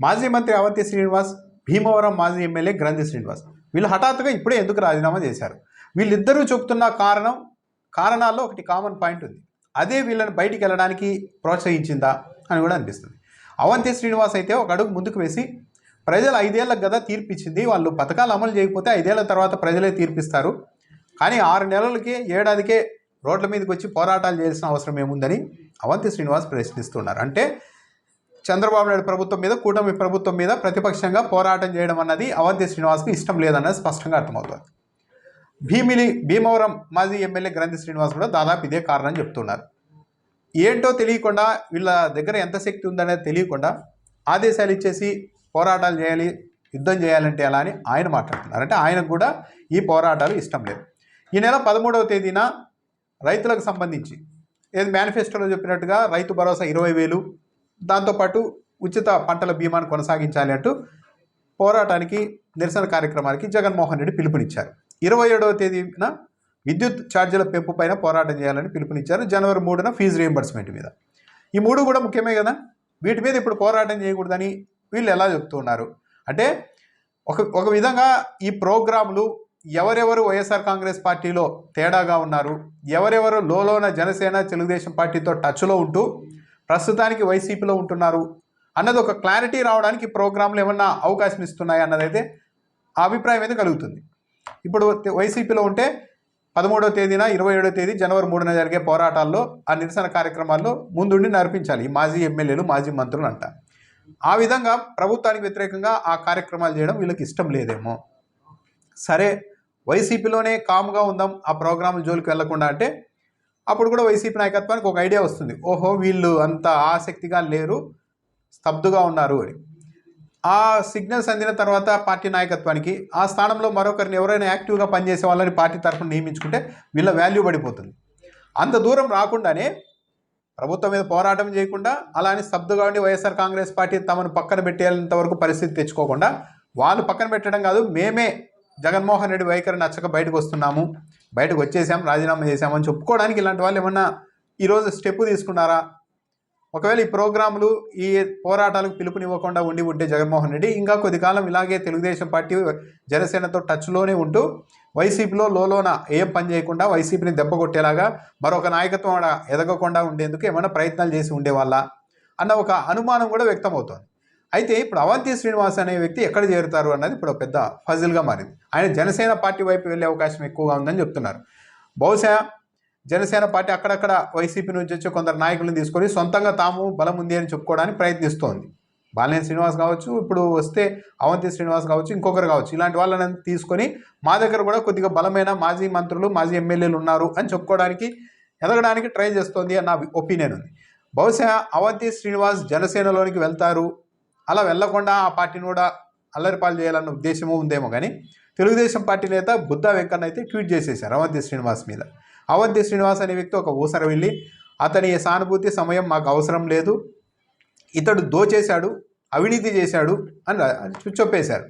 మాజీ మంత్రి అవంతి శ్రీనివాస్ భీమవరం మాజీ ఎమ్మెల్యే గ్రంథి శ్రీనివాస్. వీళ్ళు హఠాత్తుగా ఇప్పుడే ఎందుకు రాజీనామా చేశారు? వీళ్ళిద్దరూ చెబుతున్న కారణం కారణాల్లో ఒకటి కామన్ పాయింట్ ఉంది. అదే వీళ్ళని బయటికి వెళ్ళడానికి ప్రోత్సహించిందా అని కూడా అనిపిస్తుంది. అవంతి శ్రీనివాస్ అయితే ఒక అడుగు ముందుకు వేసి ప్రజలు ఐదేళ్ళకు కదా తీర్పిచ్చింది వాళ్ళు పథకాలు అమలు చేయకపోతే ఐదేళ్ళ తర్వాత ప్రజలే తీర్పిస్తారు. కానీ ఆరు నెలలకి ఏడాదికే రోడ్ల మీదకి వచ్చి పోరాటాలు చేయాల్సిన అవసరం ఏముందని అవంతి శ్రీనివాస్ ప్రశ్నిస్తున్నారు. అంటే చంద్రబాబు నాయుడు ప్రభుత్వం మీద కూటమి ప్రభుత్వం మీద ప్రతిపక్షంగా పోరాటం చేయడం అన్నది అవంతి శ్రీనివాస్కి ఇష్టం లేదన్నది స్పష్టంగా అర్థమవుతుంది. భీమిలి భీమవరం మాజీ ఎమ్మెల్యే గ్రంథి శ్రీనివాస్ కూడా దాదాపు ఇదే కారణం చెప్తున్నారు. ఏంటో తెలియకుండా వీళ్ళ దగ్గర ఎంత శక్తి ఉందనేది తెలియకుండా ఆదేశాలు ఇచ్చేసి పోరాటాలు చేయాలి యుద్ధం చేయాలంటే ఎలా అని ఆయన మాట్లాడుతున్నారు. అంటే ఆయనకు కూడా ఈ పోరాటాలు ఇష్టం లేదు. ఈ నెల పదమూడవ తేదీన రైతులకు సంబంధించి ఏది మేనిఫెస్టోలో చెప్పినట్టుగా రైతు భరోసా ఇరవై వేలు దాంతోపాటు ఉచిత పంటల బీమాను కొనసాగించాలి అంటూ పోరాటానికి నిరసన కార్యక్రమానికి జగన్మోహన్ రెడ్డి పిలుపునిచ్చారు. ఇరవై ఏడవ తేదీన విద్యుత్ ఛార్జీల పెంపు పైన పోరాటం చేయాలని పిలుపునిచ్చారు జనవరి మూడున ఫీజు రియంబర్స్మెంట్ మీద. ఈ మూడు కూడా ముఖ్యమే కదా? వీటి మీద ఇప్పుడు పోరాటం చేయకూడదని వీళ్ళు ఎలా చెప్తున్నారు అంటే ఒక ఒక విధంగా ఈ ప్రోగ్రాంలు ఎవరెవరు వైఎస్ఆర్ కాంగ్రెస్ పార్టీలో తేడాగా ఉన్నారు ఎవరెవరు లోలోన జనసేన తెలుగుదేశం పార్టీతో టచ్లో ఉంటూ ప్రస్తుతానికి వైసీపీలో ఉంటున్నారు అన్నది ఒక క్లారిటీ రావడానికి ప్రోగ్రాంలు ఏమన్నా అవకాశం ఇస్తున్నాయి అన్నదైతే ఆ అభిప్రాయం అయితే కలుగుతుంది. ఇప్పుడు వైసీపీలో ఉంటే పదమూడవ తేదీన ఇరవై ఏడవ తేదీ జనవరి మూడున జరిగే పోరాటాల్లో ఆ నిరసన కార్యక్రమాల్లో ముందుండి నడిపించాలి ఈ మాజీ ఎమ్మెల్యేలు మాజీ మంత్రులు అంట ఆ విధంగా ప్రభుత్వానికి వ్యతిరేకంగా ఆ కార్యక్రమాలు చేయడం వీళ్ళకి ఇష్టం లేదేమో. సరే వైసీపీలోనే కామ్గా ఉందాం ఆ ప్రోగ్రాం జోలికి వెళ్ళకుండా అంటే అప్పుడు కూడా వైసీపీ నాయకత్వానికి ఒక ఐడియా వస్తుంది. ఓహో వీళ్ళు అంత ఆసక్తిగా లేరు స్తబ్దుగా ఉన్నారు అని. ఆ సిగ్నల్స్ అందిన తర్వాత పార్టీ నాయకత్వానికి ఆ స్థానంలో మరొకరిని ఎవరైనా యాక్టివ్గా పనిచేసే వాళ్ళని పార్టీ తరఫున నియమించుకుంటే వీళ్ళ వాల్యూ పడిపోతుంది. అంత దూరం రాకుండానే ప్రభుత్వం మీద పోరాటం చేయకుండా అలానే స్తబ్దుగా ఉండి వైఎస్ఆర్ కాంగ్రెస్ పార్టీ తమను పక్కన పెట్టేంత వరకు పరిస్థితి తెచ్చుకోకుండా వాళ్ళు పక్కన పెట్టడం కాదు మేమే జగన్మోహన్ రెడ్డి వైఖరి నచ్చక బయటకు వస్తున్నాము. బయటకు వచ్చేసాం రాజీనామా చేశామని చెప్పుకోవడానికి ఇలాంటి వాళ్ళు ఏమన్నా ఈరోజు స్టెప్ తీసుకున్నారా? ఒకవేళ ఈ ప్రోగ్రాములు ఈ పోరాటాలకు పిలుపునివ్వకుండా ఉండి ఉంటే జగన్మోహన్ రెడ్డి ఇంకా కొద్ది కాలం ఇలాగే తెలుగుదేశం పార్టీ జనసేనతో టచ్లోనే ఉంటూ వైసీపీలో లోలోన ఏం పని చేయకుండా వైసీపీని దెబ్బ కొట్టేలాగా మరొక నాయకత్వం ఆడ ఎదగకుండా ఉండేందుకు ఏమైనా ప్రయత్నాలు చేసి ఉండేవాళ్ళ? అన్న ఒక అనుమానం కూడా వ్యక్తమవుతోంది. అయితే ఇప్పుడు అవంతి శ్రీనివాస్ అనే వ్యక్తి ఎక్కడ చేరుతారు అన్నది ఇప్పుడు పెద్ద ఫజిల్గా మారింది. ఆయన జనసేన పార్టీ వైపు వెళ్ళే అవకాశం ఎక్కువగా ఉందని చెప్తున్నారు. బహుశా జనసేన పార్టీ అక్కడక్కడ వైసీపీ నుంచి వచ్చే కొందరు నాయకులను తీసుకొని సొంతంగా తాము బలం ఉంది అని చెప్పుకోవడానికి ప్రయత్నిస్తోంది. బాలినేని శ్రీనివాస్ కావచ్చు ఇప్పుడు వస్తే అవంతి శ్రీనివాస్ కావచ్చు ఇంకొకరు కావచ్చు. ఇలాంటి వాళ్ళని తీసుకొని మా దగ్గర కూడా కొద్దిగా బలమైన మాజీ మంత్రులు మాజీ ఎమ్మెల్యేలు ఉన్నారు అని చెప్పుకోవడానికి ఎదగడానికి ట్రై చేస్తోంది అన్న ఒపీనియన్ ఉంది. బహుశా అవంతి శ్రీనివాస్ జనసేనలోనికి వెళ్తారు అలా వెళ్ళకుండా ఆ పార్టీని కూడా అల్లరిపాలు చేయాలన్న ఉద్దేశము ఉందేమో కానీ తెలుగుదేశం పార్టీ నేత బుద్ధ వెంకన్న అయితే ట్వీట్ చేసేశారు అవంతి శ్రీనివాస్ మీద. అవంతి శ్రీనివాస్ అనే వ్యక్తి ఒక ఊసర వెళ్ళి అతని సానుభూతి సమయం మాకు అవసరం లేదు. ఇతడు దోచేశాడు అవినీతి చేశాడు అని చొప్పేశారు చెప్పేశారు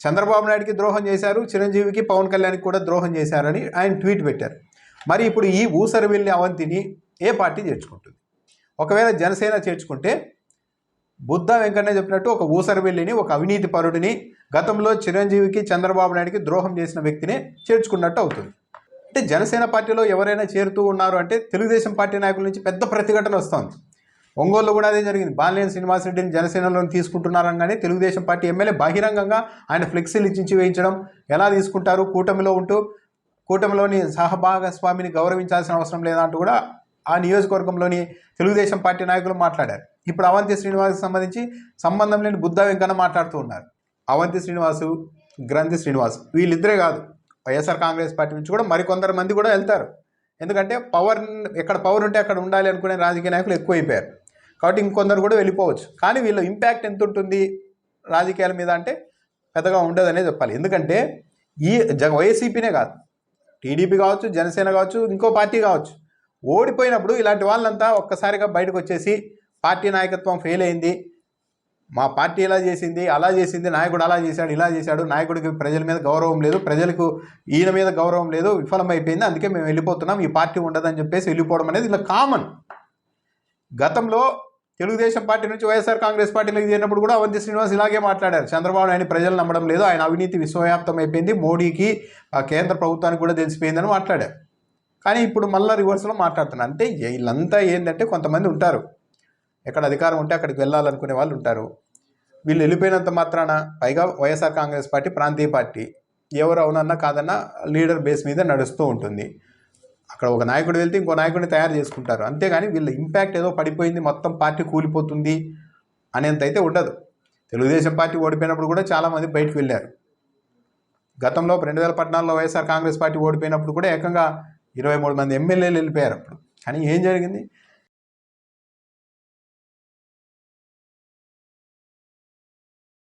చంద్రబాబు నాయుడికి ద్రోహం చేశారు చిరంజీవికి పవన్ కళ్యాణ్కి కూడా ద్రోహం చేశారని ఆయన ట్వీట్ పెట్టారు. మరి ఇప్పుడు ఈ ఊసరి వెళ్ళి అవంతిని ఏ పార్టీ చేర్చుకుంటుంది? ఒకవేళ జనసేన చేర్చుకుంటే బుద్ధ వెంకన్న చెప్పినట్టు ఒక ఊసరవెల్లిని ఒక అవినీతి పరుడిని గతంలో చిరంజీవికి చంద్రబాబు నాయుడికి ద్రోహం చేసిన వ్యక్తిని చేర్చుకున్నట్టు అవుతుంది. అంటే జనసేన పార్టీలో ఎవరైనా చేరుతూ ఉన్నారు అంటే తెలుగుదేశం పార్టీ నాయకుల నుంచి పెద్ద ప్రతిఘటన వస్తుంది. ఒంగోలులో కూడా అదే జరిగింది. బాలినేని శ్రీనివాసరెడ్డిని జనసేనలోని తీసుకుంటున్నారనగానే తెలుగుదేశం పార్టీ ఎమ్మెల్యే బహిరంగంగా ఆయన ఫ్లెక్సీలు ఇచ్చి వేయించడం ఎలా తీసుకుంటారు కూటమిలో ఉంటూ కూటమిలోని సహభాగస్వామిని గౌరవించాల్సిన అవసరం లేదంటూ కూడా ఆ నియోజకవర్గంలోని తెలుగుదేశం పార్టీ నాయకులు మాట్లాడారు. ఇప్పుడు అవంతి శ్రీనివాస్కి సంబంధించి సంబంధం లేని బుద్ధ వెంకన్న మాట్లాడుతూ ఉన్నారు. అవంతి శ్రీనివాసు గ్రంథి శ్రీనివాస్ వీళ్ళిద్దరే కాదు. వైఎస్ఆర్ కాంగ్రెస్ పార్టీ నుంచి కూడా మరికొందరు మంది కూడా వెళ్తారు. ఎందుకంటే పవర్ ఎక్కడ పవర్ ఉంటే అక్కడ ఉండాలి అనుకునే రాజకీయ నాయకులు ఎక్కువైపోయారు. కాబట్టి ఇంకొందరు కూడా వెళ్ళిపోవచ్చు. కానీ వీళ్ళ ఇంపాక్ట్ ఎంత ఉంటుంది రాజకీయాల మీద అంటే పెద్దగా ఉండదనే చెప్పాలి. ఎందుకంటే ఈ జగ వైసీపీనే కాదు. టీడీపీ కావచ్చు జనసేన కావచ్చు ఇంకో పార్టీ కావచ్చు. ఓడిపోయినప్పుడు ఇలాంటి వాళ్ళంతా ఒక్కసారిగా బయటకు వచ్చేసి పార్టీ నాయకత్వం ఫెయిల్ అయింది. మా పార్టీ ఇలా చేసింది? అలా చేసింది. నాయకుడు అలా చేశాడు ఇలా చేశాడు. నాయకుడికి ప్రజల మీద గౌరవం లేదు. ప్రజలకు ఈయన మీద గౌరవం లేదు. విఫలమైపోయింది. అందుకే మేము వెళ్ళిపోతున్నాం. ఈ పార్టీ ఉండదని చెప్పేసి వెళ్ళిపోవడం అనేది ఇలా కామన్ గతంలో తెలుగుదేశం పార్టీ నుంచి వైఎస్ఆర్ కాంగ్రెస్ పార్టీలోకి చేరినప్పుడు కూడా అవంతి శ్రీనివాస్ ఇలాగే మాట్లాడారు. చంద్రబాబు నాయుడు ప్రజలు నమ్మడం లేదు. ఆయన అవినీతి విశ్వవ్యాప్తం అయిపోయింది మోడీకి ఆ కేంద్ర ప్రభుత్వానికి కూడా తెలిసిపోయిందని మాట్లాడారు. కానీ ఇప్పుడు మళ్ళీ రివర్స్లో మాట్లాడుతున్నారు. అంటే వీళ్ళంతా ఏంటంటే కొంతమంది ఉంటారు. ఎక్కడ అధికారం ఉంటే అక్కడికి వెళ్ళాలనుకునే వాళ్ళు ఉంటారు. వీళ్ళు వెళ్ళిపోయినంత మాత్రాన పైగా వైఎస్ఆర్ కాంగ్రెస్ పార్టీ ప్రాంతీయ పార్టీ ఎవరు అవునన్నా కాదన్నా లీడర్ బేస్ మీద నడుస్తూ ఉంటుంది. అక్కడ ఒక నాయకుడు వెళ్తే ఇంకో నాయకుడిని తయారు చేసుకుంటారు. అంతేగాని వీళ్ళ ఇంపాక్ట్ ఏదో పడిపోయింది మొత్తం పార్టీ కూలిపోతుంది అనేంత అయితే ఉండదు. తెలుగుదేశం పార్టీ ఓడిపోయినప్పుడు కూడా చాలామంది బయటకు వెళ్ళారు. గతంలో రెండు వేల పద్నాలుగులో వైఎస్ఆర్ కాంగ్రెస్ పార్టీ ఓడిపోయినప్పుడు కూడా ఏకంగా ఇరవై మూడు మంది ఎమ్మెల్యేలు వెళ్ళిపోయారు అప్పుడు. కానీ ఏం జరిగింది?